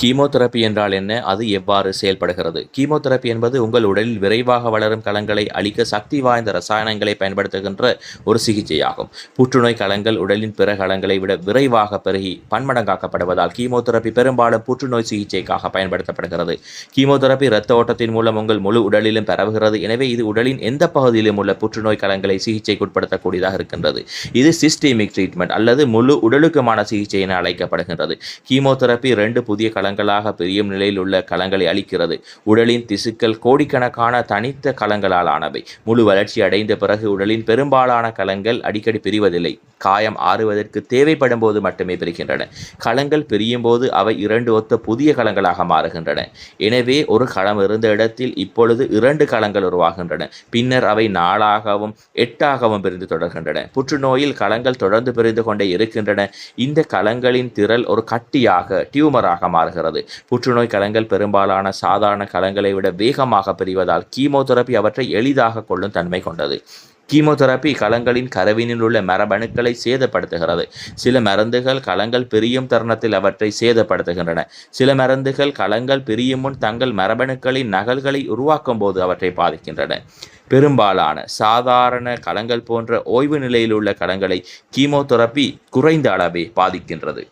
Chemotherapy என்றால் என்ன? அது எவ்வாறு செயல்படுகிறது? கீமோதெரபி என்பது உங்கள் உடலில் விரைவாக வளரும் களங்களை அழிக்க சக்தி வாய்ந்த ரசாயனங்களை பயன்படுத்துகின்ற ஒரு சிகிச்சையாகும். புற்றுநோய் களங்கள் உடலின் பிற களங்களை விட விரைவாக பெருகி பன்மடங்காக்கப்படுவதால் கீமோதெரபி பெரும்பாலும் புற்றுநோய் சிகிச்சைக்காக பயன்படுத்தப்படுகிறது. கீமோதெரபி இரத்த ஓட்டத்தின் மூலம் உங்கள் முழு உடலிலும் பரவுகிறது. எனவே இது உடலின் எந்த பகுதியிலும் உள்ள புற்றுநோய் கலங்களை சிகிச்சைக்குட்படுத்தக்கூடியதாக இருக்கின்றது. இது சிஸ்டமிக் ட்ரீட்மெண்ட் அல்லது முழு உடலுக்குமான சிகிச்சை என அழைக்கப்படுகின்றது. கீமோதெரபி ரெண்டு புதிய கலங்களாக பிரியும் நிலையில் உள்ள கலங்களை அளிக்கிறது உடலின் திசுக்கள் கோடிக்கணக்கான தனித்த கலங்களால் ஆனவை. முழு வளர்ச்சி அடைந்த பிறகு உடலின் பெரும்பாலான கலங்கள் அடிக்கடி பிரிவதில்லை. காயம் ஆறுவதற்கு தேவைப்படும் போது மட்டுமே பிரிக்கின்றன களங்கள் பிரியும் போது அவை இரண்டு ஒத்த புதிய களங்களாக மாறுகின்றன. எனவே ஒரு களம் இருந்த இடத்தில் இப்பொழுது இரண்டு களங்கள் உருவாகின்றன. பின்னர் அவை நாளாகவும் எட்டாகவும் பிரிந்து தொடர்கின்றன. புற்றுநோயில் களங்கள் தொடர்ந்து பிரிந்து கொண்டே இருக்கின்றன. இந்த களங்களின் திரள் ஒரு கட்டியாக டியூமராக மாறுகிறது. புற்றுநோய் களங்கள் பெரும்பாலான சாதாரண களங்களை விட வேகமாக பிரிவதால் கீமோதெரபி அவற்றை எளிதாக கொள்ளும் தன்மை கொண்டது. கீமோதெரபி கலங்களின் கருவினில் உள்ள மரபணுக்களை சேதப்படுத்துகிறது. சில மருந்துகள் கலங்கள் பிரியும் தருணத்தில் அவற்றை சேதப்படுத்துகின்றன. சில மருந்துகள் கலங்கள் பிரியும் முன் தங்கள் மரபணுக்களின் நகல்களை உருவாக்கும் போது அவற்றை பாதிக்கின்றன. பெரும்பாலான சாதாரண கலங்கள் போன்ற ஓய்வு நிலையில் உள்ள கலங்களை கீமோதெரபி குறைந்த அளவே பாதிக்கின்றது.